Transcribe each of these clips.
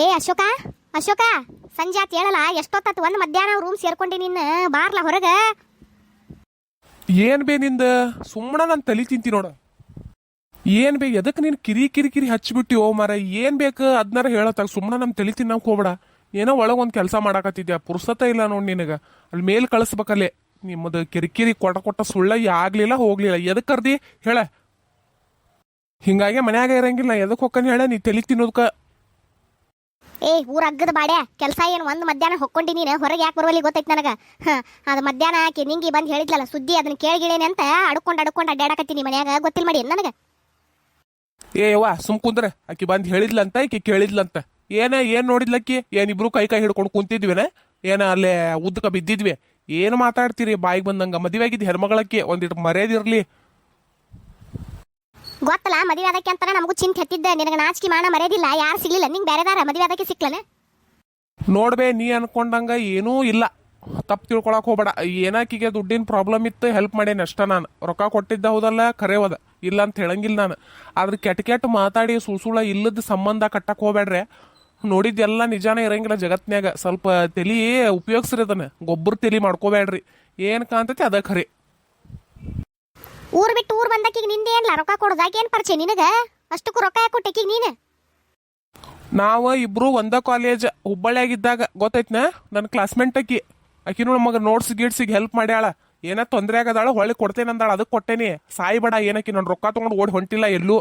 ಏ, ಅಶೋಕ ಅಶೋಕ, ಸಂಜೆ ಆತ್ ಹೇಳಲ್ಲ ಒಂದು ಮಧ್ಯಾಹ್ನ ರೂಮ್ ಸೇರ್ಕೊಂಡಿ ನಿನ್ನ, ಬಾರ್ಲ ಹೊರಗ. ಏನ್ ಬೇ ನಿಂದ? ಸುಮ್ಮನ ನಾನು ತಲಿ ತಿಂತಿ ನೋಡ. ಏನ್ ಬೇ, ಎದಕ್ ನೀನ್ ಕಿರಿ ಕಿರಿ ಕಿರಿ ಹಚ್ಚಿಬಿಟ್ಟಿ ಓ ಮಾರ ಏನ್ ಬೇಕು ಅದ್ನಾರ ಹೇಳತ್ತಾಗ ಸುಮ್ಮನ ನಮ್ ತಲಿ ತಿನ್ನಕ್ ಹೋಗ್ಬೇಡ. ಏನೋ ಒಳಗ್ ಒಂದ್ ಕೆಲಸ ಮಾಡಾಕತ್ತಿದ್ಯ? ಪುರ್ಸತ ಇಲ್ಲ ನೋಡ್ ನಿನಗ. ಅಲ್ಲಿ ಮೇಲ್ ಕಳಿಸ್ಬೇಕಲ್ಲೇ. ನಿಮ್ಮದು ಕಿರಿಕಿರಿ ಕೊಟ್ಟ ಕೊಟ್ಟ ಸುಳ್ಳ ಆಗ್ಲಿಲ್ಲ, ಹೋಗ್ಲಿಲ್ಲ. ಎದಕ್ ಕರ್ದಿ? ಹೇಳ. ಹಿಂಗಾಗಿ ಮನ್ಯಾಗ ಇರಂಗಿಲ್ಲ. ಎದಕ್ ಹೋಕನ್ ಹೇಳ? ನೀ ತಲಿ ತಿನ್ನೋದ್ಕ ಏ, ಊರ ಅಗ್ಗದ ಬಾಡ್ಯಾ, ಕೆಲಸ ಏನು ಒಂದು ಮಧ್ಯಾಹ್ನ ಹೊಕ್ಕೊಂಡಿ ನೀನು? ಹೊರಗೆ ಯಾಕೆ ಬರುವಲ್ಲಿ ಗೊತ್ತೈತಿ ನನಗೆ? ಹಾಂ, ಅದು ಮಧ್ಯಾಹ್ನ ಆಕಿ ನಿಂಗೆ ಬಂದು ಹೇಳಿದ್ಲಲ್ಲ, ಸುದ್ದಿ ಅದನ್ನ ಕೇಳಿಗಿಳೇನೆ ಅಂತ ಅಡ್ಕೊಂಡು ಅಡ್ಕೊಂಡು ಅಡ್ಡಾಡಕತ್ತೀನಿ ಮನ್ಯಾಗ ಗೊತ್ತಿಲ್ಲ ಮಾಡಿ ನನಗೆ? ಏ, ಯವ್ವ, ಸುಮ್ ಕುಂದ್ರ. ಆಕಿ ಬಂದ್ ಹೇಳಿದ್ಲಂತ, ಆಕಿ ಕೇಳಿದ್ಲಂತ. ಏನ, ಏನ್ ನೋಡಿದ್ಲಕ್ಕಿ ಇಬ್ರು ಕೈ ಕೈ ಹಿಡ್ಕೊಂಡು ಕುಂತಿದ್ವಿನ? ಏನ ಅಲ್ಲೇ ಉದ್ದಕ ಬಿದ್ದಿದ್ವಿ? ಏನು ಮಾತಾಡ್ತೀರಿ? ಬಾಯಿಗೆ ಬಂದಂಗ ಮದುವೆ ಆಗಿದ್ದು ಹೆಣ್ಮಗಳಕ್ಕೆ ಒಂದಿಟ್ಟು ಮರ್ಯಾದಿರ್ಲಿ ಗೊತ್ತಲ್ಲ, ಮದುವೆ ಅದಕ್ಕೆ ಅಂತ ನಮಗೂ ಚಿಂತೆ ಹೆತ್ತಿದ್ದೆ. ನಿನಗೆ ನಾಚಿಕೆ ಮಾಡ ಮರೆಯದಿಲ್ಲ, ಯಾರು ಸಿಗ್ಲಿಲ್ಲ. ನಿಂಗೆ ಬೇರೆದಾರ ಮದುವೆ ಅದಕ್ಕೆ ಸಿಕ್ಲನೆ? ನೋಡ್ಬೇ, ನೀ ಅನ್ಕೊಂಡಂಗ ಏನೂ ಇಲ್ಲ. ತಪ್ಪು ತಿಳ್ಕೊಳಕ್ ಹೋಗ್ಬೇಡ. ಏನಾಕಿಗೆ ದುಡ್ಡಿನ ಪ್ರಾಬ್ಲಮ್ ಇತ್ತು ಹೆಲ್ಪ್ ಮಾಡೇನಿ ಅಷ್ಟ ನಾನು. ರೊಕ್ಕ ಕೊಟ್ಟಿದ್ದ ಹೌದಲ್ಲ ಖರೆ ಹೋದ ಇಲ್ಲ ಅಂತ ಹೇಳಂಗಿಲ್ಲ ನಾನು. ಆದ್ರೆ ಕೆಟ್ಟ ಕೆಟ್ಟ ಮಾತಾಡಿ ಸುಳ್ಸುಳ ಇಲ್ಲದ ಸಂಬಂಧ ಕಟ್ಟಕ್ ಹೋಗ್ಬೇಡ್ರೆ. ನೋಡಿದ್ದೆಲ್ಲ ನಿಜಾನೇ ಇರಂಗಿಲ್ಲ ಜಗತ್ನ್ಯಾಗ. ಸ್ವಲ್ಪ ತಲಿ ಉಪಯೋಗಿಸ್ರಿ ಅದನ್ನ. ಗೊಬ್ಬರ ತಲಿ ಮಾಡ್ಕೋಬೇಡ್ರಿ. ಏನ್ ಕಾಣ್ತೈತಿ ಅದ ಖರೆ. ಊರ್ ಬಿಟ್ಟು ಊರ್ ಬಂದಕ್ಕಿಗೆ ನಿಂದೇನ್ಲ ರೊಕ್ಕ ಕೊಡೋದಾಗೇನ್ ಪರಿಚಯ ನಿನಗೆ? ಅಷ್ಟಕ್ಕೂ ರೊಕ್ಕ ಯಾಕೆ ಕೊಟ್ಟಿಕ್ಕಿಗೆ ನೀನು? ನಾವು ಇಬ್ರು ಒಂದ ಕಾಲೇಜ್ ಹುಬ್ಬಳ್ಳಿಯಾಗಿದ್ದಾಗ ಗೊತ್ತೈತ್ನ? ನನ್ನ ಕ್ಲಾಸ್ಮೇಟ್ ಆಕಿ. ಆಕಿನೂ ಮಗ ನೋಟ್ಸ್ ಗೀಟ್ಸಿಗೆ ಹೆಲ್ಪ್ ಮಾಡ್ಯಾಳ. ಏನ ತೊಂದರೆ ಆಗದಾಳ, ಹೊಳ್ಳಿ ಕೊಡ್ತೇನೆ ಅಂದಾಳ. ಅದಕ್ಕೆ ಕೊಟ್ಟೇನಿ. ಸಾಯಿ ಬೇಡ ಏನಕ್ಕೆ ನನ್ನ ರೊಕ್ಕ ತಗೊಂಡು ಓಡಿ ಹೊಂಟಿಲ್ಲ ಎಲ್ಲೂ.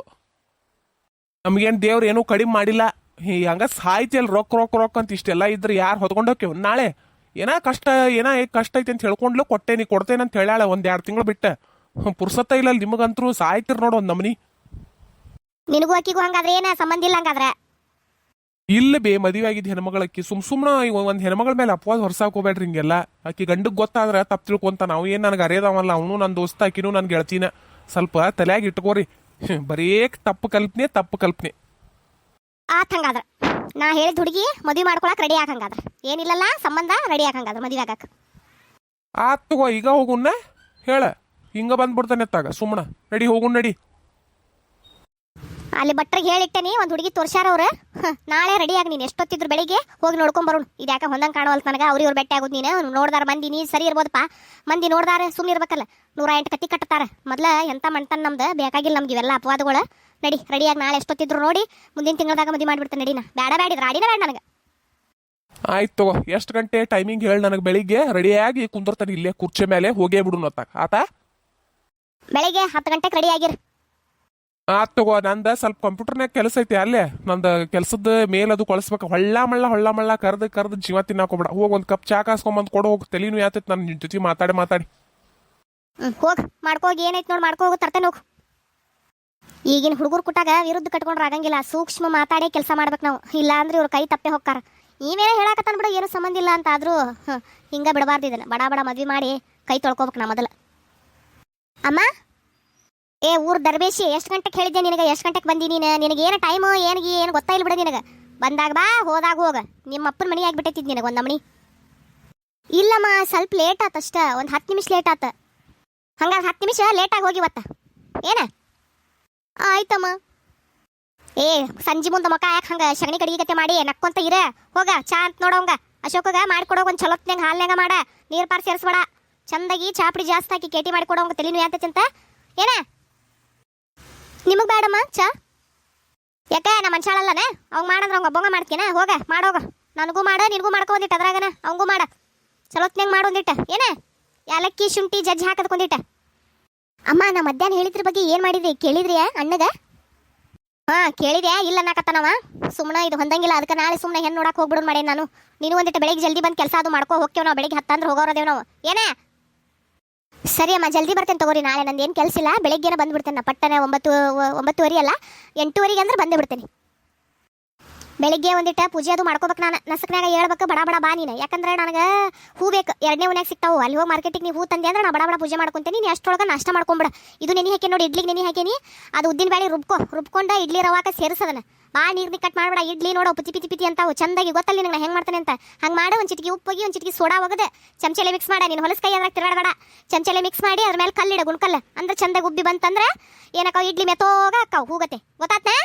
ನಮ್ಗೇನು ದೇವ್ರು ಏನೂ ಕಡಿಮೆ ಮಾಡಿಲ್ಲ. ಹಂಗ ಸಾಯ್ತಿಯಲ್ಲ ರೊಕ್ಕ ರೊಕ್ಕ ರೊಕ್ಕ ಅಂತ ಇಷ್ಟೆಲ್ಲ ಇದ್ರೆ ಯಾರು ಹೊತ್ಕೊಂಡು ನಾಳೆ. ಏನ ಕಷ್ಟ ಏನ ಕಷ್ಟ ಐತಿ ಅಂತ ಹೇಳ್ಕೊಂಡ್ಲು ಕೊಟ್ಟೇನಿ, ಕೊಡ್ತೇನೆ ಅಂತ ಹೇಳ್ಯಾಳ ಒಂದ್ ಎರಡು ತಿಂಗಳು ಬಿಟ್ಟ. ಪುರ್ಸತ್ತ ಇಲ್ಲ ನಿಮಗಂತರೂ ಸಾಯ್ತಿರ್ ನೋಡು ಒಂದ್ ನಮನಿ. ನಿನಗೂ ಅಕ್ಕಿಗೂ ಹಂಗಾದ್ರೆ ಏನ ಸಂಬಂಧ ಇಲ್ಲ ಹಂಗಾದ್ರೆ? ಇಲ್ಲ ಬೇ ಮದುವೆ ಆಗಿದ್ದ ಹೆಣ್ಮಗಳಕ್ಕಿ ಸುಮ್ ಸುಮ್ನ ಒಂದ್ ಹೆಣ್ಮಗಳ ಮೇಲೆ ಅಪವಾದ ಹೊರ್ಸಾಕ್ ಹೋಗ್ಬೇಡ್ರಿ ಹಿಂಗೆಲ್ಲ. ಅಕ್ಕಿ ಗಂಡಗ್ ಗೊತ್ತಾದ್ರೆ ತಪ್ಪು ತಿಳ್ಕೊಂತ ನಾವು ಏನ್ ನನಗೆ ಅರೇದವಲ್ಲ ಅವನು ನನ್ನ ದೋಸ್ತ ಆಕಿನೂ ನನ್ ಗೆಳತಿನ. ಸ್ವಲ್ಪ ತಲೆಯಾಗಿ ಇಟ್ಕೋರಿ. ಬರೇ ತಪ್ಪು ಕಲ್ಪನೆ ತಪ್ಪು ಕಲ್ಪನೆ. ಆತ್ ಹಂಗಾದ್ರ. ನಾ ಹೇಳಿದ ಹುಡುಗಿ ಮದುವೆ ಮಾಡ್ಕೊಳಕ್ ರೆಡಿ ಆಗಂಗಾದ್ರೆ ಏನಿಲ್ಲಲ್ಲ ಸಂಬಂಧ ರೆಡಿ ಆಗಂಗಾದ್ರೆ ಮದುವೆ ಆಗಾಕ. ಆತ್ ತಗೋ ಈಗ ಹೋಗುಣ್ಣ ಹೇಳ. ಹಿಂಗ ಬಂದ್ಬಿಡ್ತಾನೆ ತಾಗ ಸುಮ್ಮನ ನಡಿ ಹೋಗು ನಡಿ. ಅಲ್ಲಿ ಭಟ್ರಿಗೆ ಹೇಳಿಟ್ಟೇನಿ ಒಂದು ಹುಡುಗಿ ತೋರ್ಸ್ಯಾರ ಅವ್ರು ನಾಳೆ ರೆಡಿ ಆಗಿ ನೀನು ಎಷ್ಟೊತ್ತಿದ್ರು ಬೆಳಿಗ್ಗೆ ಹೋಗಿ ನೋಡ್ಕೊಂಡ್ ಬರೋಣ. ಇದು ಯಾಕೆ ಹೊಂದಂಗೆ ಕಾಣವಲ್ತ ನನಗೆ ಅವ್ರಿಗೆ ಇವ್ರು ಭೇಟಿ ಆಗೋದು ನೀನು. ನೋಡ್ದಾರ ಮಂದಿ ನೀ ಸರಿ ಇರ್ಬೋದಪ್ಪ. ಮಂದಿ ನೋಡ್ದಾರ ಸುಮ್ಮನೆ ಇರ್ಬೇಕಲ್ಲ. ನೂರ ಎಂಟು ಕತ್ತಿ ಕಟ್ತಾರೆ. ಮೊದ್ಲ ಎಂಥ ಮಂಟನ್ ನಮ್ದು? ಬೇಕಾಗಿಲ್ಲ ನಮ್ಗೆ ಇವೆಲ್ಲ ಅಪವಾದಗಳು. ನಡಿ ರೆಡಿಯಾಗಿ ನಾಳೆ ಎಷ್ಟೊತ್ತಿದ್ರು ನೋಡಿ ಮುಂದಿನ ತಿಂಗಳದಾಗ ಮದುವೆ ಮಾಡಿಬಿಡ್ತೇನೆ ನಡಿನ. ಬೇಡ ಬೇಡಿದ್ರ ರಾಡಿನ ಬೇಡ ನನಗೆ. ಆಯ್ತು ತಗೋ ಎಷ್ಟು ಗಂಟೆ ಟೈಮಿಂಗ್ ಹೇಳಿ ನನಗೆ ಬೆಳಿಗ್ಗೆ. ರೆಡಿಯಾಗಿ ಕುಂದಿರ್ತಾನೆ ಇಲ್ಲೇ ಕುರ್ಚಿ ಮೇಲೆ ಹೋಗೇ ಬಿಡು ಅತ್ತಾಗ. ಆತಾ? ಬೆಳಿಗ್ಗೆ ಹತ್ತು ಗಂಟೆಗೆ ರೆಡಿ ಆಗಿರ್. ಆತ್ ತಗೋ ನಂದ ಸ್ವಲ್ಪ ಕಂಪ್ಯೂಟರ್ನಾಗ ಕೆಲಸ ಐತಿ ಅಲ್ಲೇ. ನಂದ ಕೆಲಸದ ಮೇಲ್ ಅದು ಕಳಿಸ್ಬೇಕು. ಹೊಳ್ಳ ಮಳ್ಳ ಹೊಳ್ಳ ಮಳ್ಳ ಕರ್ದು ಕರ್ದು ಜೀವ ತಿನ್ನಾಕೋಬೇಡ. ಹೋಗಿ ಒಂದು ಕಪ್ ಚಾ ಕಾಸ್ಕೊಂಬಂದು ಕೊಡು ಹೋಗಿ. ತಲೆನೂ ಯಾತೈತಿ ನಿನ್ನ ಜೊತೆ ಮಾತಾಡಿ ಮಾತಾಡಿ. ಹೋಗ್. ಮಾಡ್ಕೋಗಿ ಏನೈತೆ ನೋಡಿ ಮಾಡ್ಕೋ ಹೋಗು ತರ್ತೇನೆ ಹೋಗಿ. ಈಗಿನ ಹುಡುಗರು ಕುಟ್ಟಾಗ ವಿರುದ್ಧ ಕಟ್ಕೊಂಡ್ರೆ ಆಗಂಗಿಲ್ಲ. ಸೂಕ್ಷ್ಮ ಮಾತಾಡೇ ಕೆಲಸ ಮಾಡ್ಬೇಕು ನಾವು. ಇಲ್ಲ ಅಂದ್ರೆ ಇವ್ರ ಕೈ ತಪ್ಪೆ ಹೋಗ್ತಾರ ಇವೇನೇ ಹೇಳಕತ್ತಾನ ಬಿಡು ಏನು ಸಂಬಂಧ ಇಲ್ಲ ಅಂತ ಆದ್ರೂ ಹಿಂಗ ಬಿಡಬಾರ್ದು ಇದನ್ನ. ಬಡ ಬಡ ಮದ್ವೆ ಮಾಡಿ ಕೈ ತೊಳ್ಕೊಬೇಕು ನಾ ಮೊದಲು. ಅಮ್ಮ? ಏ, ಊರು ದರ್ಬೇಶಿ, ಎಷ್ಟು ಗಂಟೆಗೆ ಹೇಳಿದ್ದೆ ನಿನಗೆ? ಎಷ್ಟು ಗಂಟೆಗೆ ಬಂದಿ ನೀನು? ನಿನಗೆ ಏನು ಟೈಮು ಏನು ಏನು ಗೊತ್ತಾಯಿಲ್ಲ ಬಿಡು ನಿನಗೆ. ಬಂದಾಗ ಬಾ, ಹೋದಾಗ ಹೋಗ. ನಿಮ್ಮ ಅಪ್ಪನ ಮನೆ ಆಗಿಬಿಟ್ಟೈತಿದ್ ನಿನಗೆ ಒಂದು ಮಣಿ ಇಲ್ಲಮ್ಮ, ಸ್ವಲ್ಪ ಲೇಟ್ ಆತಷ್ಟ ಒಂದು ಹತ್ತು ನಿಮಿಷ ಲೇಟ್ ಆತ. ಹಂಗಾಗಿ ಹತ್ತು ನಿಮಿಷ ಲೇಟಾಗಿ ಹೋಗಿ ಇವತ್ತ ಏನ? ಆಯ್ತಮ್ಮ. ಏ, ಸಂಜೆ ಮುಂದೆ ಮಕ ಯಾಕೆ ಹಂಗ ಸಗಣಿ ಕಡಿಗೆ ಕತೆ ಮಾಡಿ, ನಕ್ಕೊಂತ ಇರ. ಹೋಗ, ಚಾ ಅಂತ ನೋಡೋಂಗ. ಅಶೋಕಗ ಮಾಡ್ಕೊಡೋ ಒಂದು ಚಲೋತ್ನಂಗೆ ಹಾಲ್ನಾಗ ಮಾಡ. ನೀರು ಪಾರ್ ಸೇರಿಸ್ಬೇಡ. ಚಂದಾಗಿ ಚಾಪಡಿ ಜಾಸ್ತಿ ಹಾಕಿ ಕೇಟಿ ಮಾಡಿಕೊಡೋ ತಲೆನೂ ಯಾತೈತಿ ಚಂತ ಏನ? ನಿಮಗ್ ಬೇಡಮ್ಮ ಚಾ? ಯಾಕೆ ನಮ್ಮ ಮನುಷ್ಯಾಳಲ್ಲನ ಅವಂಗ ಮಾಡಂದ್ರ ಅವಂಗ ಒಬ್ಬಂಗ ಮಾಡ್ತೀನ ಹೋಗ ಮಾಡೋಗ ನನಗೂ ಮಾಡ, ನಿನಗೂ ಮಾಡ್ಕೊಂದಿಟ್ಟ ಅದ್ರಾಗನ. ಅವಂಗೂ ಮಾಡ. ಚಲೋತ್ನಾಗ ಮಾಡು ಒಂದಿಟ್ಟ. ಏನ? ಯಾಲಕ್ಕಿ, ಶುಂಠಿ, ಜಜ್ಜಿ ಹಾಕದ್ಕೊಂದಿಟ್ಟ ಅಮ್ಮ, ನಾ ಮಧ್ಯಾಹ್ನ ಹೇಳಿದ್ರ ಬಗ್ಗೆ ಏನ್ ಮಾಡಿದ್ರಿ? ಕೇಳಿದ್ರಿ ಅಣ್ಣಗ? ಹಾ, ಕೇಳಿದೆ. ಇಲ್ಲ ಅನ್ನಕತ್ತಾನವ. ಸುಮ್ಮನೆ ಇದು ಹೊಂದಂಗಿಲ್ಲ. ಅದಕ್ಕೆ ನಾಳೆ ಸುಮ್ಮನೆ ಹೆಣ್ಣು ನೋಡಕ್ ಹೋಗ್ಬಿಡೋಣ ಮಾಡಿ ನಾನು. ನೀನು ಒಂದಿಟ್ಟು ಬೆಳಿಗ್ಗೆ ಜಲ್ದಿ ಬಂದು ಕೆಲಸ ಅದು ಮಾಡ್ಕೋ. ಹೋಗ್ತೇವೆ ನಾವು. ಬೆಳಿಗ್ಗೆ ಹತ್ತಂದ್ರೆ ಹೋಗೋರದೇವ್ ನಾವು. ಏನೇ? ಸರಿ ಅಮ್ಮ, ಜಲ್ದಿ ಬರ್ತೇನೆ ತಗೋರಿ. ನಾಳೆ ನಂದು ಏನು ಕೆಲಸ ಇಲ್ಲ. ಬೆಳಗ್ಗೆನೇ ಬಂದ್ಬಿಡ್ತೇನೆ ಪಟ್ಟನೆ ಒಂಬತ್ತು, ಒಂಬತ್ತುವರೆ ಅಲ್ಲ? ಎಂಟೂವರೆಗೆ ಅಂದ್ರೆ ಬಂದೇ ಬಿಡ್ತೇನೆ. ಬೆಳಿಗ್ಗೆ ಒಂದಿಟ್ಟ ಪೂಜೆ ಅದು ಮಾಡ್ಕೋಬೇಕು ನಾನು. ನಸಕ್ನಾಗ ಹೇಳ್ಬೇಕು, ಬಡ ಬಡ ಬಾ ನೀನು. ಯಾಕಂದ್ರೆ ನನಗೆ ಹೂ ಬೇಕು. ಎರಡನೇ ಮನ್ಯಾಗ ಸಿಗ್ತಾವು. ಅಲ್ಲಿ ಹೋಗಿ ಮಾರ್ಕೆಟಿಗೆ ನೀವು ಹೂ ತಂದೆ ಅಂದ್ರೆ ನಾ ಬಡ ಬಡ ಪೂಜೆ ಮಾಡ್ಕೊತೀನಿ. ನೀನು ಅಷ್ಟೊಳಗೆ ನಾಷ್ಟ ಮಾಡ್ಕೊಂಬಿಡ. ಇದು ನೆನೆ ಹಾಕಿ ನೋಡಿ, ಇಡ್ಲಿಗೆ ನೆನೆ ಹಾಕೀನಿ ಅದು ಉದ್ದಿನ ಬೇಳೆ ರುಬ್ಕೊ. ರುಬ್ಕೊಂಡು ಇಡ್ಲಿ ರವಾಕ ಸೇರಿಸದನ ಬಾ ನೀರ್ನಿ ಕಟ್ ಮಾಡ್ಬೇಡ. ಇಡ್ಲಿ ನೋಡು, ಪಿತಿ ಪಿತಿ ಪಿತಿ ಅಂತಾವು. ಚಂದಾಗಿ ಗೊತ್ತಲ್ಲ ನಿನಗೆ ಹೆಂಗೆ ಮಾಡ್ತಾನೆ ಅಂತ. ಹಂಗೆ ಮಾಡು, ಒಂದು ಚಿಟಿಕಿ ಉಪ್ಪು ಹೋಗಿ, ಒಂದು ಚಿಟಿಕಿ ಸೋಡಾ ಹೋಗದೆ ಚಮಚಲೆ ಮಿಕ್ಸ್ ಮಾಡ. ನೀನು ಹೊಲಸ್ ಕೈ ಅದ್ರಾಗ ತಿರುಗಾಡಬೇಡ. ಚಮಚಲೆ ಮಿಕ್ಸ್ ಮಾಡಿ ಅದ್ರ ಮೇಲೆ ಕಲ್ಲಿಡ, ಗುಣ್ಕಲ್ಲ. ಅಂದ್ರೆ ಚಂದಾಗಿ ಉಬ್ಬಿ ಬಂತಂದ್ರೆ ಏನಕ್ಕ ಇಡ್ಲಿ ಮೆತ್ತೋಗ ಅಕ್ಕ ಹೂಗತ್ತೆ ಗೊತ್ತಾತ್ನಾ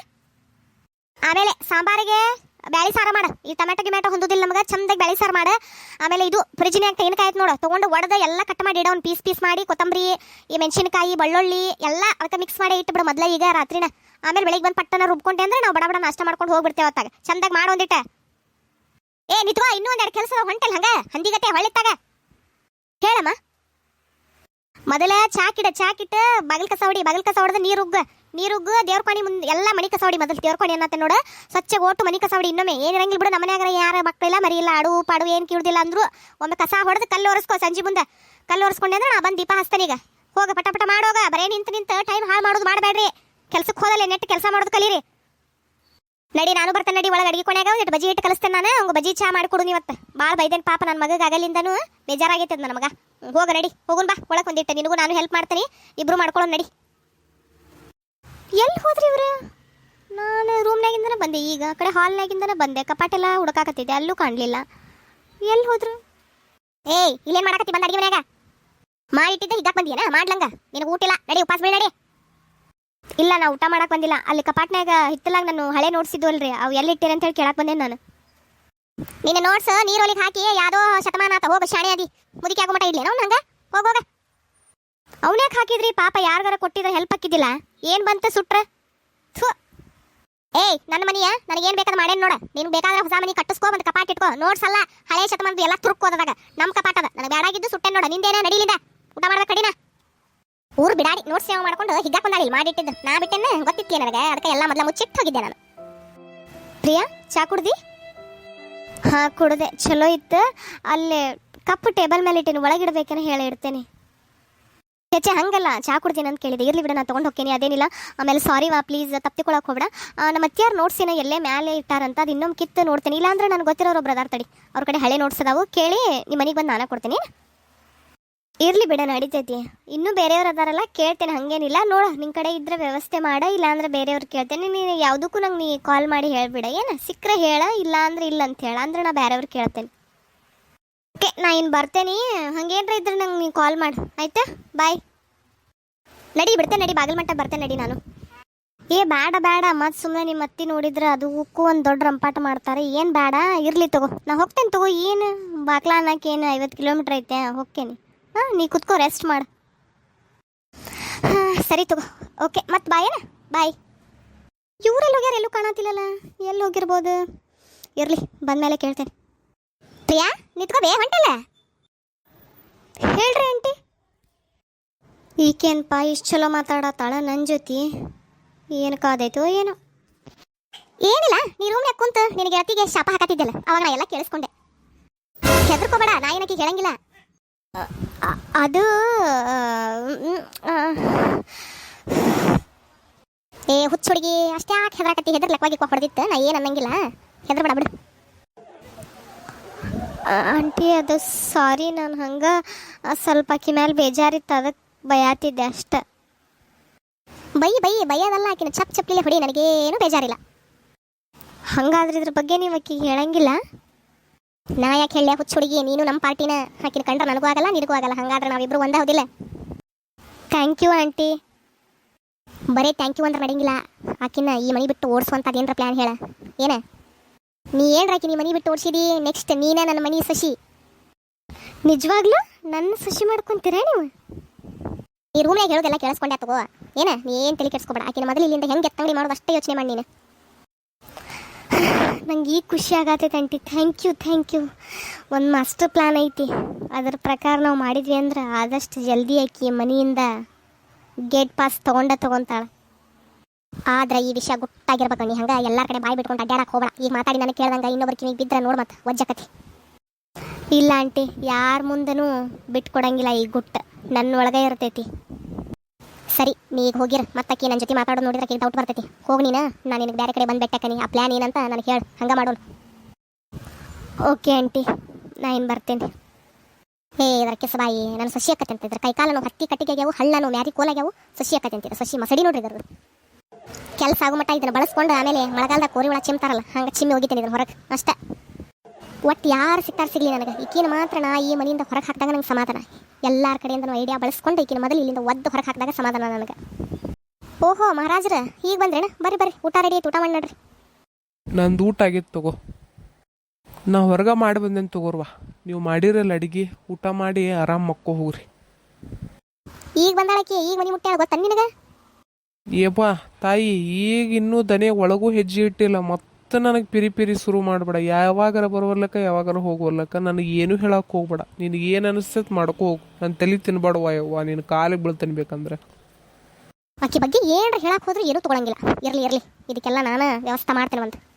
ಆಮೇಲೆ ಸಾಂಬಾರಿಗೆ ಬ್ಯಾಳಿ ಸಾರ ಮಾಡ. ಈ ಟೊಮೆಟೊ ಗಿಮೆಟೊ ಹೊಂದೋದಿಲ್ಲ ನಮಗೆ, ಚಂದಾಗಿ ಬ್ಯಾಳಿ ಸಾರು ಮಾಡ. ಆಮೇಲೆ ಇದು ಫ್ರಿಜ್ನ್ಯಾಗ ತೆಂಗಿನಕಾಯಿ ನೋಡು, ತೊಗೊಂಡು ಒಡೆದ ಎಲ್ಲ ಕಟ್ ಮಾಡಿ ಇಡೋ ಒಂದು ಪೀಸ್ ಪೀಸ್ ಮಾಡಿ ಕೊತ್ತಂಬರಿ, ಈ ಮೆಣಸಿನಕಾಯಿ, ಬೆಳ್ಳುಳ್ಳಿ ಎಲ್ಲ ಅದಕ್ಕೆ ಮಿಕ್ಸ್ ಮಾಡಿ ಇಟ್ಬಿಡು ಬಿಡು ಮೊದಲ ಈಗ ರಾತ್ರಿನ. ಆಮೇಲೆ ಬೆಳಿಗ್ಗೆ ಬಂದು ಪಟ್ಟನ ರುಬ್ಕೊಂಡೆ ಅಂದ್ರೆ ನಾವು ಬಡ ಬಡ ನಾಷ್ಟ ಮಾಡ್ಕೊಂಡು ಹೋಗ್ಬಿಡ್ತೇವೆ ಅತ್ತಾಗ. ಚಂದಾಗಿ ಮಾಡೋ ಒಂದಿಟ್ಟ. ಏ, ನಿತ್ವ, ಇನ್ನೂ ಒಂದೆರಡು ಕೆಲಸ ಹೊಂಟಲ್ ಹಂಗ? ಹಂದಿಗತ್ತೆ ಹೊಳಿತಾಗ ಹೇಳಮ್ಮ ಮೊದಲ ಚಾಕಿಡ ಚಾಕಿಟ್ಟು ಬಗಲ್ ಕಸ ಹೊಡಿ, ಬಗಲ್ ಕಸ ಹೊಡೆದ ನೀರು ಉಗ್ಗ ನೀರು ಉಗ್ಗ ದೇವ್ರ ಕೋಣಿ ಮುಂದೆ ಎಲ್ಲ ಮನಿ ಕಸಾವಡಿ ಮೊದಲು ದೇವ್ರ ಕೋಣಿ ಅನ್ನತ್ತೆ ನೋಡ. ಸ್ವಚ್ಛ ಓಟು ಮನಿ ಕಸಾವಡಿ ಇನ್ನೊಮ್ಮೆ. ಏನು ಇರಂಗಿಲ್ಲ ಬಿಡು ನಮ್ಮನ್ಯಾಗ ಯಾರ ಮಕ್ಕಳಿಲ್ಲ ಮರಿ ಇಲ್ಲ ಅಡು ಪಾಡು, ಏನು ಕೀಳುದಿಲ್ಲ ಅಂದ್ರು ಒಮ್ಮೆ ಕಸ ಹೊಡೆದು ಕಲ್ಲು ಒರೆಸ್ಕೋ ಸಂಜೆ ಮುಂದೆ. ಕಲ್ಲು ಒರೆಸ್ಕೊಂಡೆ ಅಂದ್ರೆ ನಾ ಬಂದು ದೀಪ ಹಸ್ತನೀಗ ಹೋಗ, ಪಟ ಪಟ ಮಾಡೋಗ ಬರೇ ನಿಂತು ನಿಂತು ಟೈಮ್ ಹಾಳು ಮಾಡೋದು ಮಾಡಬೇಡ್ರಿ. ಕೆಲ್ಸಕ್ಕೆ ಹೋದಲ್ಲೇ ನೆಟ್ ಕೆಲಸ ಮಾಡೋದು ಕಲೀರಿ. ನಡಿ, ನಾನು ಬರ್ತೇನೆ ನಡಿ, ಒಳಗೆ ಅಡಿಗೆ ಕೊನೆಯಾಗ ಒಂದಿಟ್ಟು ಬಜಿ ಇಟ್ಟು ಕಲಿಸ್ತೇನೆ ನಾನು. ಅವ್ಗೆ ಬಜಿ ಚಾ ಮಾಡಿಕೊಡು ನೀವತ್ತು. ಭಾಳ ಬೈದೇನು ಪಾಪ ನನ್ನ ಮಗಗೆ ಆಗಲಿಂದನೂ ಬೇಜಾರಾಗೈತೆ ನನ್ನ ಮಗ. ಹೋಗ ನಡಿ, ಹೋಗುನ್ ಬಾ. ಒಳಗೆ ಒಂದಿಟ್ಟು ನಿನಗೂ ನಾನು ಹೆಲ್ಪ್ ಮಾಡ್ತೀನಿ. ಇಬ್ರು ಮಾಡ್ಕೊಳ್ಳೋಣ ನಡಿ. ಎಲ್ಲಿ ಹೋದ್ರಿ ಇವ್ರು? ನಾನು ರೂಮ್ನಾಗಿಂದನೇ ಬಂದೆ, ಈಗ ಆ ಕಡೆ ಹಾಲ್ನಾಗಿಂದನೇ ಬಂದೆ. ಕಪಾಟೆಲ್ಲ ಹುಡುಕಾಕತ್ತಿದ್ದೆ, ಅಲ್ಲೂ ಕಾಣಲಿಲ್ಲ. ಎಲ್ಲಿ ಹೋದ್ರು? ಏಯ್, ಇಲ್ಲೇನು ಮಾಡಕತ್ತಿ, ಬಂದ ಅಡಿಗೆ ಮನ್ಯಾಗ? ಮಾಡಿಟ್ಟಿದ್ದೆ ಹಿಗ್ಗಾಕ್ ಬಂದಿಯೇನ? ಮಾಡ್ಲಂಗ? ನಿನಗೆ ಊಟ ಇಲ್ಲ? ನಡಿ, ಉಪಾಸ ಬೀಳ್ ನಡಿ. ಇಲ್ಲ, ನಾ ಊಟ ಮಾಡಕ್ಕೆ ಬಂದಿಲ್ಲ. ಅಲ್ಲಿ ಕಪಾಟ್ನಾಗ ಹಿತ್ತಲಾಗ ನಾನು ಹಳೆ ನೋಡ್ಸಿದ್ದು ಅಲ್ರಿ ಅವು ಎಲ್ಲಿ ಇಟ್ಟಿರಿ ಅಂತ ಹೇಳಿ ಕೇಳಕ್ಕೆ ಬಂದೆ ನಾನು. ನಿನ್ನ ನೋಟ್ಸ್ ಒಲಿಗೆ ಹಾಕಿ, ಯಾವುದೋ ಶತಮಾನ ಆತ, ಹೋಗ, ಶಾಣೆ ಅದಿ ಮುದುಕಿ ಆಗೋ ಮಟ ಇಡ್ಲೇನೋ ನಂಗೆ ಹೋಗೋಗ ಹೋಗ ಅವನ್ಯಾಕೆ ಹಾಕಿದ್ರಿ, ಪಾಪ ಯಾರಿಗಾರ ಕೊಟ್ಟಿದ್ರೆ ಹೆಲ್ಪ್ ಹಾಕಿದ್ದಿಲ್ಲ? ಏನ್ ಬಂತ ಸುಟ್ರ? ಏಯ್, ನನ್ನ ಮನಿಯ ಏನ್ ಬೇಕಾದ್ರೆ ಮಾಡೇನ್ ನೋಡ. ನಿನ್ ಬೇಕಾದ್ರೆ ಹೊಸ ಮನಿ ಕಟ್ಟಿಸ್ಕೋ, ಒಂದು ಕಪಾಟ್ ಇಟ್ಕೋ. ನೋಡ್ಸಲ್ಲ, ಹಳೆ ಶತಮಾನದ ಎಲ್ಲ ತುರುಕೋದಾಗ ನಮ್ ಕಪಾಟದ ನನಗೆ ಬೇಡಾಗಿದ್ದು ಸುಟ್ಟೆ ನೋಡ. ನಿಂದೇನ ನಡಿಲಿಂದ? ಊಟ ಮಾಡ್ಬೇಕು ಕಡಿನ? ಊರು ಬಿಡಾಡಿ ನೋಟ್ಸ್ ಸೇವ್ ಮಾಡ್ಕೊಂಡು ಹಿಗ್ಗಾಕ್ ಇಲ್ಲಿ ಮಾಡಿಟ್ಟಿದ್ದು. ನಾ ಬಿಟ್ಟೆನ ಗೊತ್ತಿತ್ತೀಯ ನನಗೆ? ಅದಕ್ಕೆ ಎಲ್ಲ ಮೊದಲ ಮುಚ್ಚಿಟ್ಟು ಹೋಗಿದ್ದೆ ನಾನು. ಪ್ರಿಯಾ, ಚಾ ಕುಡ್ದಿ? ಹಾ, ಕುಡ್ದೆ. ಚಲೋ ಇತ್ತು. ಅಲ್ಲಿ ಕಪ್ಪು ಟೇಬಲ್ ಮೇಲೆ ಇಟ್ಟೇನೆ ಒಳಗಿಡ್ಬೇಕೇನೆ ಹೇಳಿ ಇಡ್ತೇನೆ. ಚೇಚೆ ಹಂಗಲ್ಲ. ಚಾ ಕುಡ್ತೀನಿ ಅಂತ ಕೇಳಿದೆ. ಇರಲಿ ಬಿಡ ನಾನು ತೊಗೊಂಡು ಹೋಗ್ತೀನಿ. ಅದೇನಿಲ್ಲ. ಆಮೇಲೆ ಸಾರಿ ವಾ ಪ್ಲೀಸ್ ತಪ್ಪಿಕೊಳಕ್ಕೆ ಹೋಗ್ಬೇಡ. ನಮ್ಮ ಅತ್ತಿಯಾರ ನೋಡ್ಸಿನ ಎಲ್ಲೇ ಮೇಲೆ ಇಟ್ಟಾರಂತ, ಅದು ಇನ್ನೊಂದು ಕಿತ್ತು ನೋಡ್ತೀನಿ. ಇಲ್ಲಾಂದ್ರೆ ನನಗೆ ಗೊತ್ತಿರೋರು ಬ್ರದರ್ ತಡಿ. ಅವ್ರ ಕಡೆ ಹಳೆ ನೋಟ್ಸ್ ಅದಾವು. ಕೇಳಿ ನಿಮ್ಮ ಮನೆಗೆ ಬಂದು ನಾನೇ ಕೊಡ್ತೀನಿ. ಇರಲಿ ಬಿಡ, ನಡೀತೈತಿ. ಇನ್ನೂ ಬೇರೆಯವ್ರು ಅದಾರಲ್ಲ, ಕೇಳ್ತೇನೆ. ಹಂಗೇನಿಲ್ಲ. ನೋಡ ನಿನ್ ಕಡೆ ಇದ್ರೆ ವ್ಯವಸ್ಥೆ ಮಾಡ. ಇಲ್ಲಾಂದ್ರೆ ಬೇರೆಯವ್ರು ಕೇಳ್ತೇನೆ. ನೀನು ಯಾವುದಕ್ಕೂ ನಂಗೆ ನೀ ಕಾಲ್ ಮಾಡಿ ಹೇಳಿಬಿಡ. ಏನು? ಸಿಕ್ಕರೆ ಹೇಳ ಇಲ್ಲ ಅಂದ್ರೆ ಇಲ್ಲ ಅಂತ ಹೇಳ. ಅಂದ್ರೆ ನಾ ಬೇರೆಯವ್ರು ಕೇಳ್ತೇನೆ. ಓಕೆ, ನಾ ಇನ್ನು ಬರ್ತೇನೆ. ಹಂಗೇನ್ರ ಇದ್ರೆ ನಂಗೆ ನೀವು ಕಾಲ್ ಮಾಡಿ. ಆಯ್ತಾ? ಬಾಯ್ ನಡಿ ಬಿಡ್ತೇನೆ ನಡಿ ಬಾಗಿಲು ಮಟ್ಟ ಬರ್ತೇನೆ ನಡಿ ನಾನು. ಏ ಬೇಡ ಬೇಡ ಮತ್ತೆ ಸುಮ್ಮನೆ ನಿಮ್ಮ ಅತ್ತಿ ನೋಡಿದ್ರೆ ಅದಕ್ಕೂ ಒಂದು ದೊಡ್ಡ ರಂಪಾಟ ಮಾಡ್ತಾರೆ. ಏನು ಬೇಡ ಇರಲಿ ತಗೋ. ನಾ ಹೋಗ್ತೇನೆ ತಗೋ. ಏನು ಬಾಕ್ಲ ಏನು ಐವತ್ತು ಕಿಲೋಮೀಟ್ರ್ ಐತೆ. ಹೋಗ್ತೇನೆ. ಹಾಂ, ನೀ ಕುತ್ಕೋ ರೆಸ್ಟ್ ಮಾಡು. ಹಾಂ, ಸರಿ ತಗೋ. ಓಕೆ, ಮತ್ತೆ ಬಾಯೇನ ಬಾಯ್ ಇವರೆಲ್ಲಿ ಹೋಗ್ಯಾರ ಎಲ್ಲೂ ಕಾಣತಿಲ್ಲಲ್ಲ ಎಲ್ಲಿ ಹೋಗಿರ್ಬೋದು? ಇರಲಿ, ಬಂದಮೇಲೆ ಕೇಳ್ತೇನೆ. ಪ್ರಿಯಾ ನಿಂತ್ಕೋಬೇ ಹೊಂಟಲ್ಲ. ಹೇಳ್ರಿ ಆಂಟಿ. ಈಕೇನಪ್ಪ ಇಷ್ಟು ಚಲೋ ಮಾತಾಡತ್ತಾಳ ನನ್ನ ಜೊತೆ? ಏನು ಕಾದೈತೋ ಏನೋ. ಏನಿಲ್ಲ, ನೀ ರೂಮ್ನಾಗ ಕುಂತು ನಿನಗೆ ಅತ್ತಿಗೆ ಶಾಪ ಹಾಕತ್ತಿದ್ದಲ್ಲ, ಅವಾಗ ನಾ ಎಲ್ಲ ಕೇಳಿಸ್ಕೊಂಡೆ. ಹೆದರ್ಕೋಬೇಡ, ನಾ ಏನಕ್ಕೆ ಹೇಳಂಗಿಲ್ಲ. ಅದು. ಏ ಹುಚ್ಚ ಹುಡುಗಿ ಅಷ್ಟೇ ಯಾಕೆ ಹೆದರಾಕತ್ತಿ? ಹೆದರ್ಲಕ್ಕ ಲೆಕ್ಕವಾಗಿ ಹೊಡೆದಿತ್ತು, ನಾ ಏನು ಅನ್ನಂಗಿಲ್ಲ. ಹೆದರ್ಬೇಡ ಬಿಡು. ಆಂಟಿ, ಅದು ಸಾರಿ, ನಾನು ಹಂಗೆ ಸ್ವಲ್ಪ ಆಕಿ ಮೇಲೆ ಬೇಜಾರಿತ್ತು ಅದಕ್ಕೆ ಬಯಾತಿದ್ದೆ ಅಷ್ಟೆ. ಬೈ ಬೈ, ಬೈಯೋದಲ್ಲ ಆಕಿನ. ಚಪ್ ಚಪ್ಲಿಲೆ ಹೊಡಿ, ನನಗೇನು ಬೇಜಾರಿಲ್ಲ. ಹಂಗಾದ್ರೆ ಇದ್ರ ಬಗ್ಗೆ ನೀವು ಆಕಿಗೆ ಹೇಳಂಗಿಲ್ಲ. ನಾ ಯಾಕೆ ಹೇಳ ಹುಚ್ಚ ಹುಡುಗಿ, ನೀನು ನಮ್ಮ ಪಾರ್ಟಿನ ಹಾಕಿನ ಕಂಡ್ರೆ ನನಗೂ ಆಗಲ್ಲ, ನಿನಗೂ ಆಗಲ್ಲ, ಹಂಗಾದ್ರೆ ನಾವಿಬ್ರು ಒಂದೇ ಹೌದಿಲ್ಲ. Thank you aunty. ಬರೀ ಥ್ಯಾಂಕ್ ಯು ಅಂದ್ರೆ ನಡೆಯಂಗಿಲ್ಲ ಆಕಿನ ಈ ಮನೆ ಬಿಟ್ಟು ಓಡಿಸುವಂಥದ್ದು ಏನರ ಪ್ಲ್ಯಾನ್ ಹೇಳ. ಏನ? ನೀ ಏನ್ ರಾಕಿ, ನೀ ಮನೆ ಬಿಟ್ಟು ಓಡಿಸಿದಿ? ನೆಕ್ಸ್ಟ್ ನೀನೇ ನನ್ನ ಮನೆ ಸಸಿ. ನಿಜವಾಗ್ಲೂ ನನ್ನ ಸಸಿ ಮಾಡ್ಕೊಂತೀರಾ ನೀವು? ಈ ರೂಮ್ನಾಗ ಹೇಳೋದೆಲ್ಲ ಕೇಳಿಸ್ಕೊಂಡೆ, ತಗೋ. ಏನ, ನೀ ಏನು ತಲೆ ಕೆಡಿಸ್ಕೊಬೇಡ. ಆಕಿನ ಮೊದಲು ಇಲ್ಲಿಂದ ಹೆಂಗೆ ಎತ್ತಂಗಡಿ ಮಾಡೋದು ಅಷ್ಟೇ ಯೋಚನೆ ಮಾಡಿ ನೀನು. ನಂಗೆ ಈಗ ಖುಷಿ ಆಗತ್ತೈತೆ aunty thank you thank you ಒಂದು ಮಾಸ್ಟರ್ ಪ್ಲಾನ್ ಐತಿ. ಅದ್ರ ಪ್ರಕಾರ ನಾವು ಮಾಡಿದ್ವಿ ಅಂದ್ರೆ ಆದಷ್ಟು ಜಲ್ದಿ ಆಕಿ ಮನೆಯಿಂದ ಗೇಟ್ ಪಾಸ್ ತೊಗೊಂಡ, ತೊಗೊಂತಾಳೆ. ಆದ್ರೆ ಈ ವಿಷಯ ಗುಟ್ಟಾಗಿರ್ಬೇಕು. ನೀ ಹಂಗ ಎಲ್ಲರ ಕಡೆ ಬಾಯಿ ಬಿಟ್ಕೊಂಡು ಅಡ್ಡಾಡಕ್ಕೆ ಹೋಗ್ಬೇಡ. ಈಗ ಮಾತಾಡಿ ನನಗೆ ಕೇಳ್ದಂಗೆ ಇನ್ನೊಬ್ರು ಕಿವಿಗೆ ಬಿದ್ದರೆ ನೋಡ್ ಮತ್ತೆ ವಜ್ಜಕತಿ ಇಲ್ಲ ಆಂಟಿ, ಯಾರ ಮುಂದನೂ ಬಿಟ್ಕೊಡಂಗಿಲ್ಲ ಈ ಗುಟ್ಟ. ನನ್ನ ಒಳಗೆ ಇರ್ತೈತಿ. ಸರಿ, ನೀ ಈಗ ಹೋಗಿರ, ಮತ್ತಕ್ಕೆ ನನ್ನ ಜೊತೆ ಮಾತಾಡೋದು ನೋಡಿದ್ರೆ ಡೌಟ್ ಬರ್ತೈತಿ. ಹೋಗಿ ನೀನು, ನಾನು ನಿನಗೆ ಬೇರೆ ಕಡೆ ಬಂದು ಬೆಟ್ಟಕ್ಕನಿ ಆ ಪ್ಲ್ಯಾನ್ ಏನಂತ ನನಗೆ ಹೇಳು. ಹಂಗೆ ಮಾಡೋಣ ಓಕೆ ಆಂಟಿ, ನಾ ಏನು ಬರ್ತೇನೆ. ಹೇ ಇದರ ಕೆಸಬಾಯಿ ನಾನು ಸಸಿ ಅಕ್ಕತೆ ಅಂತ ಕೈ ಕೈಕಾಲನು ಹತ್ತಿ ಕಟ್ಟಿಗೆಗ್ಯಾವು ಹಳ್ಳನು ಮ್ಯಾರಿ ಕೋಲಾಗ್ಯಾವು ಸಸಿ ಅಕ್ಕತೆ ಅಂತಿದ್ರೆ. ಸಸಿ ಮಸಡಿ ನೋಡ್ರಿ ಇದ್ರದ್ದು ಕೆಲಸ ಆಗೋ ಮಟ್ಟ ಇದನ್ನ ಬಳಸ್ಕೊಂಡು ಆಮೇಲೆ ಮಳೆಗಾಲದಾಗ ಕೋರಿ ಒಳಗೆ ಚಿಮ್ತಾರಲ್ಲ ಹಂಗೆ ಚಿಮ್ಮಿ ಹೋಗಿದ್ದೇನೆ ಇದನ್ನು ಹೊರಗೆ. ಅಷ್ಟೇ. ಒಟ್ಟು ಯಾರು ಸಿಗ್ತಾರೆ ಸಿಗಲಿ ನನಗೆ. ಈಕಿನ ಮಾತ್ರ ನಾ ಈ ಮನೆಯಿಂದ ಹೊರಗೆ ಹಾಕಿದಾಗ ನಂಗೆ ಸಮಾಧಾನ. ಎಲ್ಲಾರ ಕಡೆಯಿಂದ ಐಡಿಯಾ ಬಳಸ್ಕೊಂಡು ಈಕಿನ ಮೊದಲು ಇಲ್ಲಿಂದ ಒದ್ದು ಹೊರಗೆ ಹಾಕಿದಾಗ ಸಮಾಧಾನ ನನಗೆ. ಓಹೋ ಮಹಾರಾಜ್ರ ಈಗ ಬಂದ್ರೇನ? ಬರ್ರಿ ಬರ್ರಿ. ಊಟ ರೆಡಿ ಊಟ ಮಾಡಿ ನೋಡ್ರಿ. ನಂದು ಊಟ ಆಗಿತ್ತು ತಗೋ. ನಾ ಹೊರಗೆ ಮಾಡಿ ಬಂದೇನು ತಗೋರ್ವ. ನೀವು ಮಾಡಿರಲ್ಲ ಅಡಿಗೆ ಊಟ ಮಾಡಿ ಆರಾಮ್ ಮಕ್ಕೋ ಹೋಗ್ರಿ ಈಗ ಬಂದಾಳಕಿ ಈಗ ಮನೆ ಮುಟ್ಟಾಳ ಗೊತ್ತ ನಿನಗ? ಏಪ್ಪ, ತಾಯಿ, ಈಗ ಇನ್ನೂ ದನೆ ಒಳಗೂ ಹೆಜ್ಜೆ ಇಟ್ಟಿಲ್ಲ. ಮತ್ತೆ ನನಗೆ ಪಿರಿ ಪಿರಿ ಶುರು ಮಾಡಬೇಡ. ಯಾವಾಗಾರ ಬರುವರ್ಲಕ್ಕ, ಯಾವಾಗಾರ ಹೋಗುವರ್ಲಕ್ಕ, ನನಗೆ ಏನು ಹೇಳಕ್ಕೆ ಹೋಗ್ಬೇಡ. ನಿನಗೆ ಏನು ಅನಿಸ್ತೈತೆ ಮಾಡ್ಕೋ ಹೋಗು. ನನ್ನ ತಲೆ ತಿನ್ಬಾಡುವ ಯವ್ವ ನಿನ್ನ ಕಾಲಿಗೆ ಬೀಳ್ತೇನೆ ಬೇಕಂದ್ರೆ ಆಕೆ ಬಗ್ಗೆ ಏನ್ರ ಹೇಳಕ್ ಹೋದ್ರೆ ಏನೂ ತಗೊಳಂಗಿಲ್ಲ. ಇರ್ಲಿ ಇರ್ಲಿ. ಇದಕ್ಕೆಲ್ಲ ನಾನು ವ್ಯವಸ್ಥೆ ಮಾಡ್ತೇನೆ ಒಂದು.